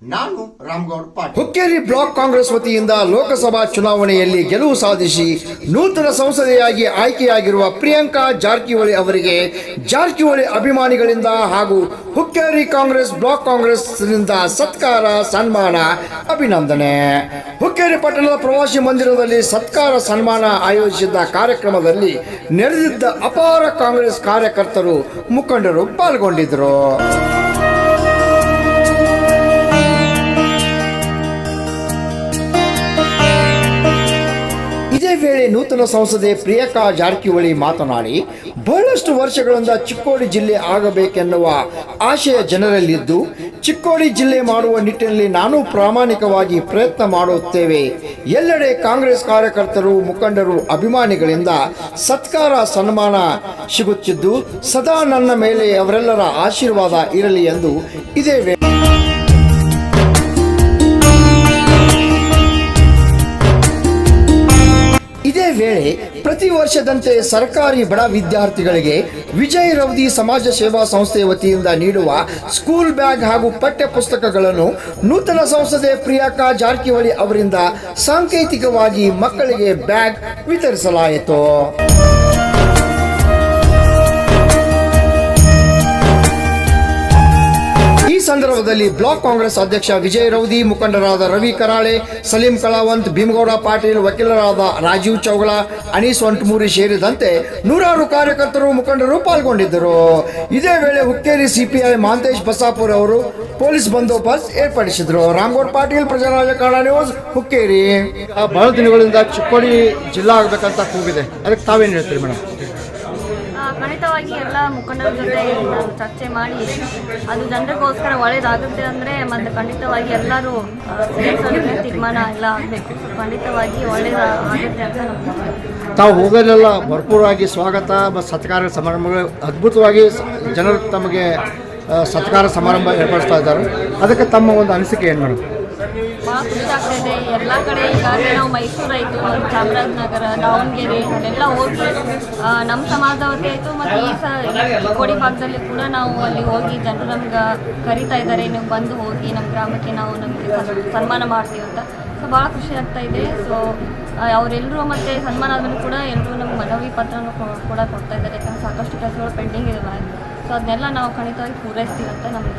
ನಾನು ರಾಮಗೌಡ ಪಾಟೀಲ್. ಹುಕ್ಕೇರಿ ಬ್ಲಾಕ್ ಕಾಂಗ್ರೆಸ್ ವತಿಯಿಂದ ಲೋಕಸಭಾ ಚುನಾವಣೆಯಲ್ಲಿ ಗೆಲುವು ಸಾಧಿಸಿ ನೂತನ ಸಂಸದೆಯಾಗಿ ಆಯ್ಕೆಯಾಗಿರುವ ಪ್ರಿಯಾಂಕಾ ಜಾರಕಿಹೊಳಿ ಅವರಿಗೆ ಜಾರಕಿಹೊಳಿ ಅಭಿಮಾನಿಗಳಿಂದ ಹಾಗೂ ಹುಕ್ಕೇರಿ ಕಾಂಗ್ರೆಸ್ ಬ್ಲಾಕ್ ಕಾಂಗ್ರೆಸ್ನಿಂದ ಸತ್ಕಾರ, ಸನ್ಮಾನ, ಅಭಿನಂದನೆ. ಹುಕ್ಕೇರಿ ಪಟ್ಟಣದ ಪ್ರವಾಸಿ ಮಂದಿರದಲ್ಲಿ ಸತ್ಕಾರ, ಸನ್ಮಾನ ಆಯೋಜಿಸಿದ್ದ ಕಾರ್ಯಕ್ರಮದಲ್ಲಿ ನೆರೆದಿದ್ದ ಅಪಾರ ಕಾಂಗ್ರೆಸ್ ಕಾರ್ಯಕರ್ತರು ಮುಖಂಡರು ಪಾಲ್ಗೊಂಡಿದ್ದರು. ವೇಳೆ ನೂತನ ಸಂಸದೆ ಪ್ರಿಯಕಾ ಜಾರಕಿಹೊಳಿ ಮಾತನಾಡಿ, ಬಹಳಷ್ಟು ವರ್ಷಗಳಿಂದ ಚಿಕ್ಕೋಡಿ ಜಿಲ್ಲೆ ಆಗಬೇಕೆನ್ನುವ ಆಶಯ ಜನರಲ್ಲಿದ್ದು, ಚಿಕ್ಕೋಡಿ ಜಿಲ್ಲೆ ಮಾಡುವ ನಿಟ್ಟಿನಲ್ಲಿ ನಾನು ಪ್ರಾಮಾಣಿಕವಾಗಿ ಪ್ರಯತ್ನ ಮಾಡುತ್ತೇವೆ. ಎಲ್ಲೆಡೆ ಕಾಂಗ್ರೆಸ್ ಕಾರ್ಯಕರ್ತರು, ಮುಖಂಡರು ಅಭಿಮಾನಿಗಳಿಂದ ಸತ್ಕಾರ, ಸನ್ಮಾನ ಸಿಗುತ್ತಿದ್ದು, ಸದಾ ನನ್ನ ಮೇಲೆ ಅವರೆಲ್ಲರ ಆಶೀರ್ವಾದ ಇರಲಿ ಎಂದು ಇದೇ ವೇಳೆ ವೇಳೆ ಪ್ರತಿ ವರ್ಷದಂತೆ ಸರ್ಕಾರಿ ಬಡ ವಿದ್ಯಾರ್ಥಿಗಳಿಗೆ ವಿಜಯ್ ರವದಿ ಸಮಾಜ ಸೇವಾ ಸಂಸ್ಥೆ ವತಿಯಿಂದ ನೀಡುವ ಸ್ಕೂಲ್ ಬ್ಯಾಗ್ ಹಾಗೂ ಪಠ್ಯ ಪುಸ್ತಕಗಳನ್ನು ನೂತನ ಸಂಸದೆ ಪ್ರಿಯಾಂಕಾ ಜಾರಕಿಹೊಳಿ ಅವರಿಂದ ಸಾಂಕೇತಿಕವಾಗಿ ಮಕ್ಕಳಿಗೆ ಬ್ಯಾಗ್ ವಿತರಿಸಲಾಯಿತು. ಸಂದರ್ಭದಲ್ಲಿ ಬ್ಲಾಕ್ ಕಾಂಗ್ರೆಸ್ ಅಧ್ಯಕ್ಷ ವಿಜಯ್ ರೌದಿ, ಮುಖಂಡರಾದ ರವಿ ಕರಾಳೆ, ಸಲೀಂ ಕಲಾವಂತ್, ಭೀಮಗೌಡ ಪಾಟೀಲ್, ವಕೀಲರಾದ ರಾಜೀವ್ ಚೌಗಳ ಅನೀಸ್ ವಂಟಮೂರಿ ಸೇರಿದಂತೆ ನೂರಾರು ಕಾರ್ಯಕರ್ತರು ಮುಖಂಡರು ಪಾಲ್ಗೊಂಡಿದ್ದರು. ಇದೇ ವೇಳೆ ಹುಕ್ಕೇರಿ ಸಿಪಿಐ ಮಾಂತೇಶ್ ಬಸಾಪುರ್ ಅವರು ಪೊಲೀಸ್ ಬಂದೋಬಸ್ತ್ ಏರ್ಪಡಿಸಿದ್ರು. ರಾಮಗೌಡ್ ಪಾಟೀಲ್ ಪ್ರಜಾ ರಾಜಕಾರಣ ನ್ಯೂಸ್, ಹುಕ್ಕೇರಿ. ಬಹಳ ದಿನಗಳಿಂದ ಚಿಕ್ಕೋಡಿ ಜಿಲ್ಲಾ ಆಗಬೇಕಂತ ಕೂಗಿದೆ. ಅದಕ್ಕೆ ತಾವೇನು ಹೇಳ್ತೀರಿ ಮೇಡಮ್? ಖಂಡಿತವಾಗಿ ಎಲ್ಲ ಮುಖಂಡರ ಜೊತೆ ನಾನು ಚರ್ಚೆ ಮಾಡಿ ಅದು ಜನರಿಗೋಸ್ಕರ ಒಳ್ಳೇದಾಗುತ್ತೆ ಅಂದರೆ ಮತ್ತು ಖಂಡಿತವಾಗಿ ಎಲ್ಲರೂ ತೀರ್ಮಾನ ಎಲ್ಲ ಆಗಬೇಕು. ಖಂಡಿತವಾಗಿ ಒಳ್ಳೇದಾಗುತ್ತೆ ಅಂತ ನಮ್ಗೆ ತಾವು ಹೋಗಲೆಲ್ಲ ಭರ್ಪೂರವಾಗಿ ಸ್ವಾಗತ ಮತ್ತು ಸತ್ಕಾರ ಸಮಾರಂಭಗಳು, ಅದ್ಭುತವಾಗಿ ಜನರು ತಮಗೆ ಸತ್ಕಾರ ಸಮಾರಂಭ ಏರ್ಪಡಿಸ್ತಾ ಇದ್ದಾರೆ. ಅದಕ್ಕೆ ತಮ್ಮ ಒಂದು ಅನಿಸಿಕೆ ಏನು ಮೇಡಮ್? ಭಾಳ ಖುಷಿ ಆಗ್ತಾಯಿದೆ ಎಲ್ಲ ಕಡೆ ಈಗಾಗಲೇ ನಾವು ಮೈಸೂರು ಆಯಿತು ಚಾಮರಾಜನಗರ, ದಾವಣಗೆರೆ ಅಲ್ಲೆಲ್ಲ ಹೋಗಿ ನಮ್ಮ ಸಮಾಜದವ್ರಿಗೆ ಆಯಿತು ಮತ್ತು ಈ ಸ, ಈ ಕೋಡಿ ಭಾಗದಲ್ಲಿ ಕೂಡ ನಾವು ಅಲ್ಲಿ ಹೋಗಿ ಜನರು ನಮ್ಗೆ ಕರಿತಾ ಇದ್ದಾರೆ. ನೀವು ಬಂದು ಹೋಗಿ ನಮ್ಮ ಗ್ರಾಮಕ್ಕೆ ನಾವು ನಮಗೆ ಸನ್- ಸನ್ಮಾನ ಮಾಡ್ತೀವಿ ಅಂತ. ಸೊ ಭಾಳ ಖುಷಿ ಆಗ್ತಾ ಇದೆ. ಸೊ ಅವರೆಲ್ಲರೂ ಮತ್ತು ಸನ್ಮಾನ ಆದಮೇಲೆ ಕೂಡ ಎಲ್ಲರೂ ನಮ್ಗೆ ಮನವಿ ಪತ್ರನೂ ಕೂಡ ಕೊಡ್ತಾ ಇದ್ದಾರೆ. ಯಾಕಂದ್ರೆ ಸಾಕಷ್ಟು ಕೆಲಸಗಳು ಪೆಂಡಿಂಗ್ ಇದಾವೆ. ಸೊ ಅದನ್ನೆಲ್ಲ ನಾವು ಖಂಡಿತವಾಗಿ ಪೂರೈಸ್ತೀವಿ ಅಂತ ನಮಗೆ